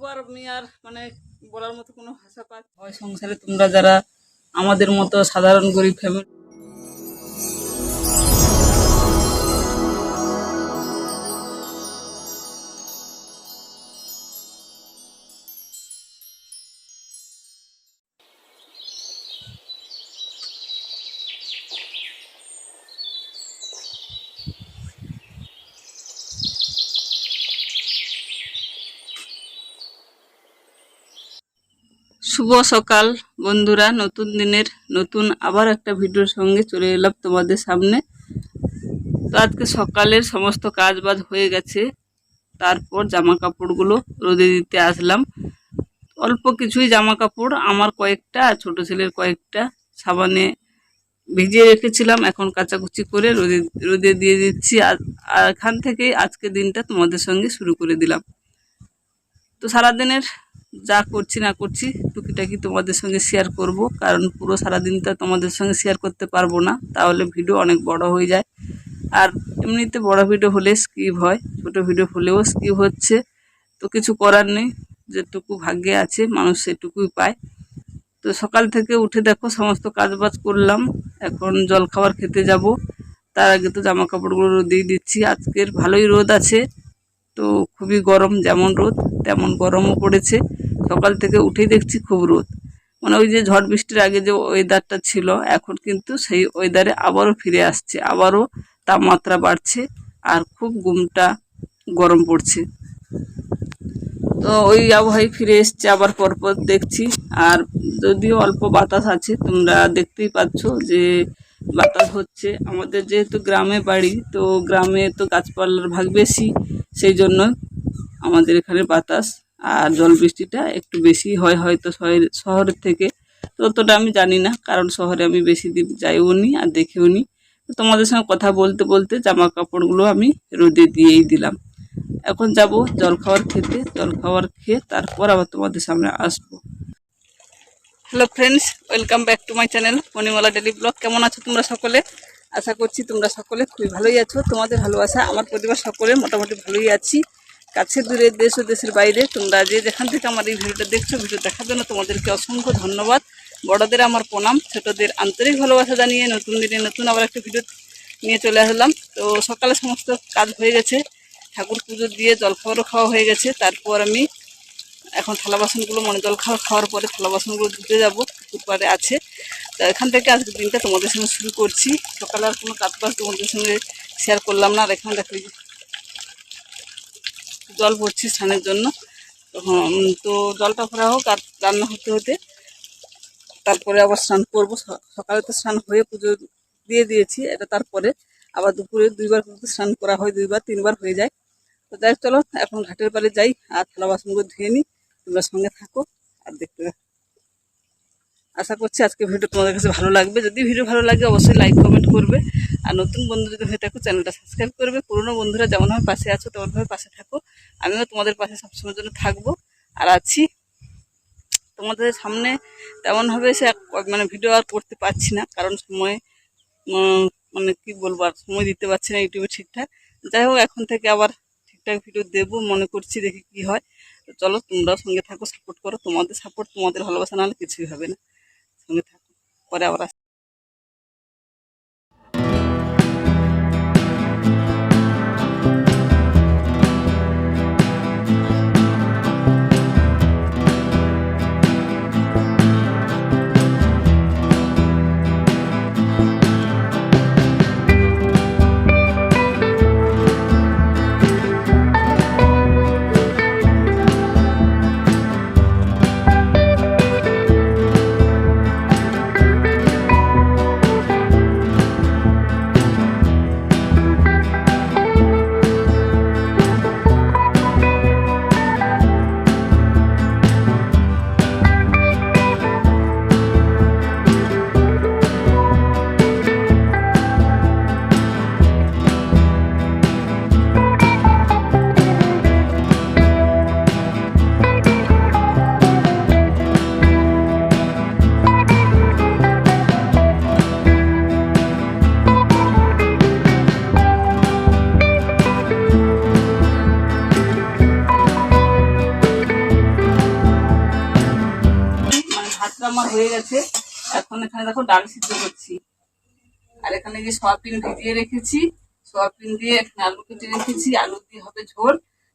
বলব আর আমি আর মানে বলার মতো কোনো ভাষা হয় সংসারে তোমরা যারা আমাদের মতো সাধারণ গরিব ফ্যামিলি শুভ সকাল, বন্ধুরা। নতুন দিনের নতুন আবার একটা ভিডিওর সঙ্গে চলে এলাম তোমাদের সামনে। তো আজকে সকালের সমস্ত কাজ বাজ হয়ে গেছে। তারপর জামা কাপড়গুলো রোদে দিতে আসলাম। অল্প কিছুই জামা কাপড় আমার কয়েকটা আর ছোটো ছেলের কয়েকটা সাবানে ভিজিয়ে রেখেছিলাম। এখন কাচাকুচি করে রোদে রোদে দিয়ে দিচ্ছি। আর এখান থেকেই আজকে দিনটা তোমাদের সঙ্গে শুরু করে দিলাম। তো সারাদিনের যা করছি না করছি, টুকিটাকি তোমাদের সঙ্গে শেয়ার করব। কারণ পুরো সারাদিনটা তোমাদের সঙ্গে শেয়ার করতে পারব না, তাহলে ভিডিও অনেক বড় হয়ে যায়। আর এমনিতে বড় ভিডিও হলে স্কিপ হয়, ছোট ভিডিও হলেও স্কিপ হচ্ছে। তো কিছু করার নেই, যেটুকু ভাগ্যে আছে, মানুষ সেটুকুই পায়। তো সকাল থেকে উঠে দেখো, সমস্ত কাজবাজ করলাম। এখন জল খাবার খেতে যাব। তার আগে তো জামা কাপড়গুলো রোদেই দিচ্ছি। আজকের ভালোই রোদ আছে। তো খুবই গরম যেমন রোদ, তেমন গরমও পড়েছে। সকাল থেকে উঠেই দেখছি খুব রোদ। মানে ওই যে ঝড় বৃষ্টির আগে যে ওয়েদারটা ছিল, এখন কিন্তু সেই ওয়েদারে আবারও ফিরে আসছে, আবারও তাপমাত্রা বাড়ছে আর খুব গুমটা গরম পড়ছে। তো ওই আবহাওয়ায় ফিরে এসছে, আবার পরপর দেখছি। আর যদিও অল্প বাতাস আছে, তোমরা দেখতেই পাচ্ছ যে বাতাস হচ্ছে। আমাদের যেহেতু গ্রামে বাড়ি, তো গ্রামে তো গাছপালার ভাগ বেশি, সেই জন্য আমাদের এখানে বাতাস আর জল বৃষ্টিটা একটু বেশি হয় হয়তো শহরের থেকে। তো অতটা আমি জানি না, কারণ শহরে আমি বেশি দিন যাইও নি আর দেখেও নি। তো তোমাদের সঙ্গে কথা বলতে বলতে জামা কাপড়গুলো আমি রোদে দিয়েই দিলাম। এখন যাব জল খাবার খেতে, জল খাবার খেয়ে তারপর আবার তোমাদের সামনে আসব। Hello friends welcome back to my channel Manimala daily blog কেমন আছো তোমরা সকলে? আশা করছি তোমরা সকলে খুবই ভালোই আছো। তোমাদের ভালোবাসা, আমার পরিবার সকলে মোটামুটি ভালোই আছি। কাছে দূরে দেশ ও দেশের বাইরে তোমরা যে যেখান থেকে আমার এই ভিডিওটা দেখছ, ভিডিও দেখার জন্য তোমাদেরকে অসংখ্য ধন্যবাদ। বড়দের আমার প্রণাম, ছোটদের আন্তরিক ভালোবাসা জানিয়ে নতুন দিনে নতুন আবার একটা ভিডিও নিয়ে চলে আসলাম। তো সকালে সমস্ত কাজ হয়ে গেছে। ঠাকুর পুজো দিয়ে জলখাবারও খাওয়া হয়ে গেছে। তারপর আমি এখন থালা বাসনগুলো মনে জল খাওয়া খাওয়ার পরে থালা বাসনগুলো ধুতে যাব পুকুর আছে। তো এখান থেকে আজকের দিনটা তোমাদের সঙ্গে শুরু করছি। সকালে আর কোনো কাজ বাজ তোমাদের সঙ্গে শেয়ার করলাম না। আর এখানে দেখো জল ভরছি স্নানের জন্য। তো জলটা ভরা হোক আর রান্না হতে হতে তারপরে আবার স্নান করব। সকালে তো স্নান হয়ে পুজো দিয়ে দিয়েছি, এটা তারপরে আবার দুপুরে দুইবার কিন্তু স্নান করা হয়, দুইবার তিনবার হয়ে যায়। তো যাই চলো, এখন ঘাটের পাড়ে যাই আর থালা বাসনগুলো ধুয়ে নিই। তোমরা সঙ্গে থাকো আর দেখতে আশা করছি আজকে ভিডিও তোমাদের কাছে ভালো লাগবে। যদি ভিডিও ভালো লাগে, অবশ্যই লাইক কমেন্ট করবে। আর নতুন বন্ধু যদি হয়ে থাকো, চ্যানেলটা সাবস্ক্রাইব করবে। পুরনো বন্ধুরা যেমনভাবে পাশে আছো তেমনভাবে পাশে থাকো। আমিও তোমাদের পাশে সবসময়ের জন্য থাকব। আর আছি তোমাদের সামনে। তেমনভাবে সে মানে ভিডিও আর করতে পারছি না, কারণ সময় মানে কি বলব, আর সময় দিতে পারছি না ইউটিউবে ঠিকঠাক। যাই হোক, এখন থেকে আবার ঠিকঠাক ভিডিও দেবো, মনে করছি দেখি কি হয়। তো চলো তোমরাও সঙ্গে থাকো সাপোর্ট করো। তোমাদের সাপোর্ট তোমাদের ভালোবাসা, নাহলে কিছুই হবে না। সঙ্গে থাকো, পরে আবার গেছে। এখন এখানে দেখো ডাল সিদ্ধ করছি। আর এখানে যে সয়াবিন ভিজিয়ে রেখেছি, সয়াবিন দিয়ে এখানে আলু কেটে রেখেছি। আলু দিয়ে হবে ঝোল।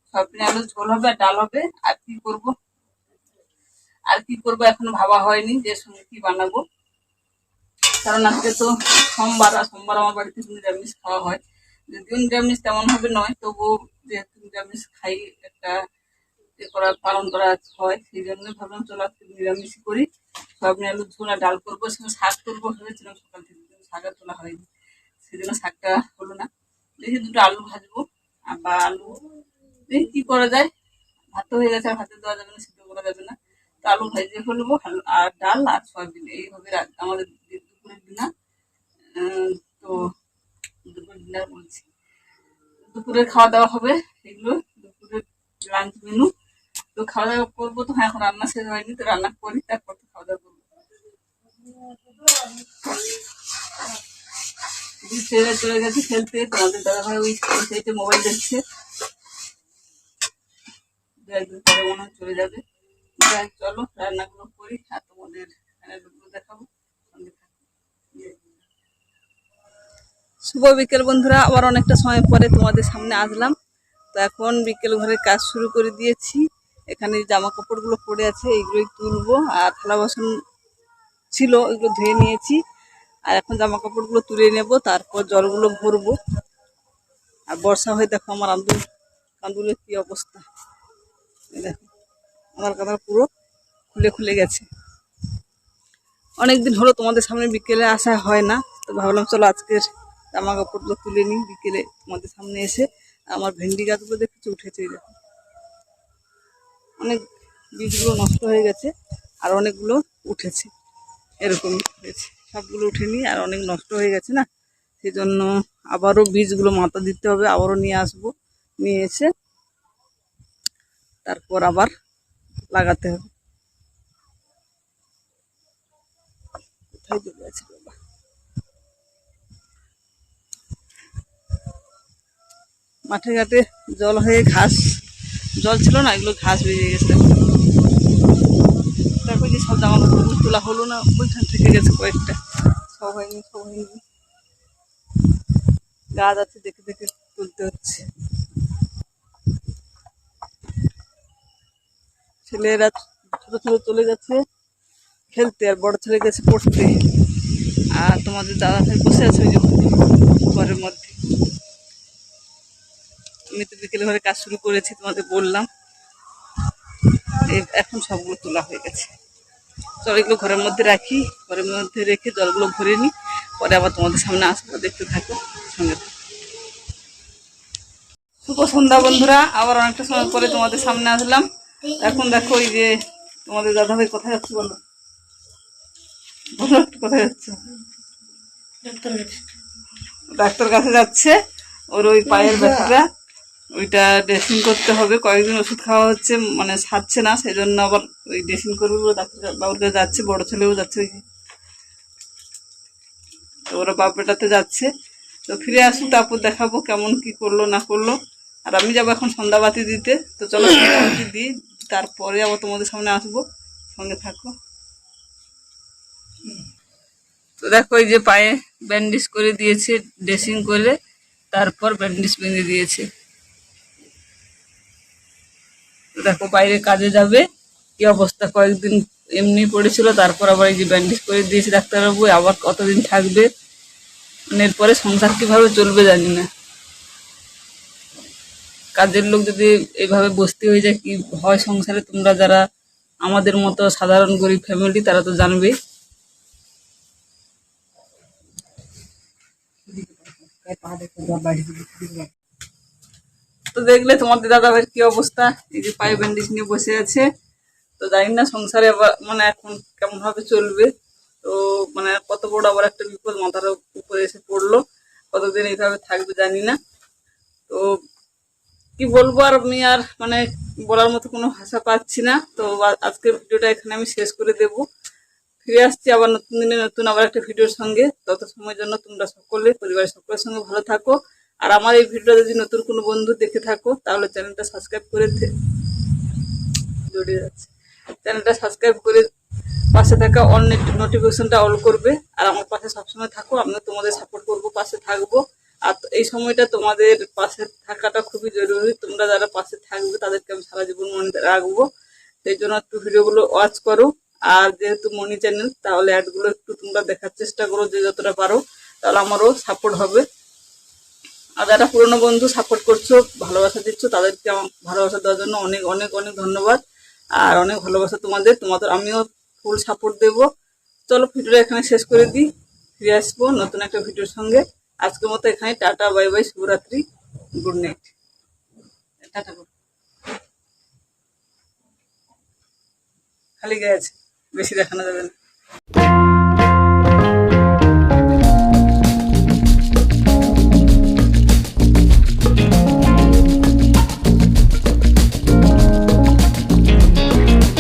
সয়াবিন আলু ঝোল হবে আর ডাল হবে। আর কি করব? আর কি করব এখন ভাবা হয়নি যে সঙ্গে কি বানাবো। কারণ আজকে তো সোমবার, আর সোমবার আমার বাড়িতে নিরামিষ খাওয়া হয়। যদিও নিরামিষ তেমন হবে নয় তবু যেহেতু নিরামিষ খাই একটা করা পালন করা হয়, সেই জন্য ভাবলাম চলো আজকে নিরামিষ করি। সয়াবিন আলু ঝোল আর ডাল করব সেখানে শাক করব ভেবেছিলাম সকাল থেকে, কিন্তু শাকের তোলা হয়নি। সেই জন্য শাকটা হলো না। দেখি দুটো আলু ভাজবো আর বা আলু দেখি কি করা যায়? ভাত হয়ে গেছে, আর ভাতে দেওয়া যাবে না সিদ্ধ করা যাবে না। তো আলু ভাজিয়ে ফেলব আর ডাল আর সয়াবিন, এইভাবে আমাদের দুপুরের ডিনার। তো দুপুরের ডিনার বলছি। দুপুরে খাওয়া দাওয়া হবে, এগুলো, দুপুরের লাঞ্চ মেনু। তো খাওয়া দাওয়া করব তো হ্যাঁ এখন রান্না শেষ হয়নি, তো রান্না করি, তারপর তো খাওয়া দাওয়া করব। ছেলে চলে গেছে খেলতে, তোমাদের দাদা ভাই ওই সাইডে মোবাইল দেখছে। মনে চলে যাবে। যাই চলো, রান্নাগুলো করি, আর তোমাদের দেখাবো। শুভ বিকেল বন্ধুরা, আবার অনেকটা সময় পরে তোমাদের সামনে আসলাম। তো এখন বিকেল ঘরের কাজ শুরু করে দিয়েছি। এখানে জামা কাপড়গুলো পড়ে আছে, এইগুলোই তুলবো। আর থালা বাসন ছিল ওইগুলো ধুয়ে নিয়েছি। আর এখন জামা কাপড়গুলো তুলে নেব, তারপর জলগুলো ভরবো। আর বর্ষা হয়ে দেখো আমার আন্দুল আন্দুলের কি অবস্থা। দেখো আমার কথা পুরো খুলে খুলে গেছে। অনেকদিন হলো তোমাদের সামনে বিকেলে আসা হয় না, তো ভাবলাম চলো আজকের জামা কাপড়গুলো তুলে নিই, বিকেলে তোমাদের সামনে এসে। আমার ভেন্ডি গাছগুলো দেখেছি, উঠেছে দেখো। অনেক বীজগুলো নষ্ট হয়ে গেছে আর অনেকগুলো উঠেছে। এরকম হয়েছে। সবগুলো উঠেনি আর অনেক নষ্ট হয়ে গেছে না? সেই জন্য আবারও বীজগুলো মাথা দিতে হবে, আবারও নিয়ে আসব, নিয়ে এসে তারপর আবার লাগাতে হবে। কোথায় চলে বাবা? মাঠে ঘাটে জল হয়ে ঘাস জল ছিল না, এগুলো ঘাস বেরিয়ে গেছে। দেখো যে সব জামা কাপড় তোলা হলো না, ওইখান থেকে গেছে কয়েকটা। সব হয়নি সব হয়নি গাছ। আছে দেখে দেখে তুলতে হচ্ছে। ছেলেরা ছোট ছোট চলে গেছে খেলতে, আর বড় ছেলে গেছে পড়তে। আর তোমাদের দাদা ভাই বসে আছে ওই যে ঘরের মধ্যে আমি তো বিকেলে ঘরে কাজ শুরু করেছি তোমাদের বললাম। এখন সবগুলো তোলা হয়ে গেছে। চল এগুলো ঘরের মধ্যে রাখি ঘরের মধ্যে রেখে জলগুলো ভরে নিই পরে আবার তোমাদের সামনে আসব দেখতে থাকো সঙ্গে শুভ সন্ধ্যা বন্ধুরা আবার অনেকটা সময় পরে তোমাদের সামনে আসলাম। এখন দেখো ওই যে তোমাদের দাদা ভাই কোথায় যাচ্ছে বলো? বলো একটু কোথায় যাচ্ছে? ডাক্তার কাছে। যাচ্ছে ওর ওই পায়ের ব্যথাটা। ওইটা ড্রেসিং করতে হবে কয়েকদিন ওষুধ খাওয়া হচ্ছে মানে সারছে না সেই জন্য আবার ওই ড্রেসিং করবে বলে ডাক্তার বাবুর কাছে যাচ্ছে, বড় ছেলেও যাচ্ছে ওই। তো ওরা বাপেটাতে যাচ্ছে। তো ফিরে আসুক তারপর দেখাবো কেমন কি করল, না করল। আর আমি যাব এখন সন্ধ্যাবাতি দিতে। তো চলো দিই, তারপরে আবার তোমাদের সামনে আসব। সঙ্গে থাকো। তো দেখো, এই যে পায়ে ব্যান্ডেজ করে দিয়েছে, ড্রেসিং করে, তারপর ব্যান্ডেজ বেঁধে দিয়েছে। দেখো বাইরে কাজে যাবে, কি অবস্থা? কয়েকদিন এমনি পড়েছিল, তারপর আবার এই যে ব্যান্ডেজ করে দিয়েছে ডাক্তারবাবু, আবার কতদিন থাকবে? মানে এরপরে সংসার কীভাবে চলবে জানি না। কাজের লোক যদি এইভাবে বসতে হয়ে যায়, কি হয় সংসারে? তোমরা যারা আমাদের মতো সাধারণ গরিব ফ্যামিলি তারা তো জানবে। তো দেখলে তোমাদের দাদা ভাইয়ের কি অবস্থা? এই যে পায়ে ব্যান্ডেজ নিয়ে বসে আছে। তো জানি না সংসারে আবার মানে এখন কেমন ভাবে চলবে। তো মানে কত বড় আবার একটা বিপদ মাথার উপরে এসে পড়ল। কতদিন এইভাবে থাকবে জানি না। তো কি বলব আর আমি আর মানে বলার মতো কোনো ভাষা পাচ্ছি না। তো আজকের ভিডিওটা এখানে আমি শেষ করে দেব। ফিরে আসছি আবার নতুন দিনে নতুন আবার একটা ভিডিওর সঙ্গে। তত সময়ের জন্য তোমরা সকলে, পরিবারের সকলের সঙ্গে ভালো থাকো। আর আমার এই ভিডিওটা যদি নতুন কোনো বন্ধু দেখে থাকো, তাহলে চ্যানেলটা সাবস্ক্রাইব করে জড়িয়ে যাচ্ছে। চ্যানেলটা সাবস্ক্রাইব করে পাশে থাকা অল নোটিফিকেশনটা অল করবে। আর আমার পাশে সবসময় থাকো, আমিও তোমাদের সাপোর্ট করব, পাশে থাকব। আর এই সময়টা তোমাদের পাশে থাকাটা খুবই জরুরি। তোমরা যারা পাশে থাকবে, তাদেরকে আমি সারা জীবন মনে রাখব। সেই জন্য একটু ভিডিওগুলো ওয়াচ করো। আর যেহেতু মনি চ্যানেল, তাহলে অ্যাডগুলো একটু তোমরা দেখার চেষ্টা করো, যে যতটা পারো, তাহলে আমারও সাপোর্ট হবে। আর যারা পুরনো বন্ধু সাপোর্ট করছ, ভালোবাসা দিচ্ছ, তাদেরকে আমার ভালোবাসা দেওয়ার জন্য অনেক অনেক অনেক ধন্যবাদ। আর অনেক ভালোবাসা তোমাদের তোমাদের আমিও ফুল সাপোর্ট দেবো। চলো ভিডিওটা এখানে শেষ করে দিই। ফিরে আসব নতুন একটা ভিডিওর সঙ্গে। আজকের মতো এখানে টাটা বাই বাই শুভরাত্রি গুড নাইট টাটা খালি গেছে বেশি দেখানো যাবে না।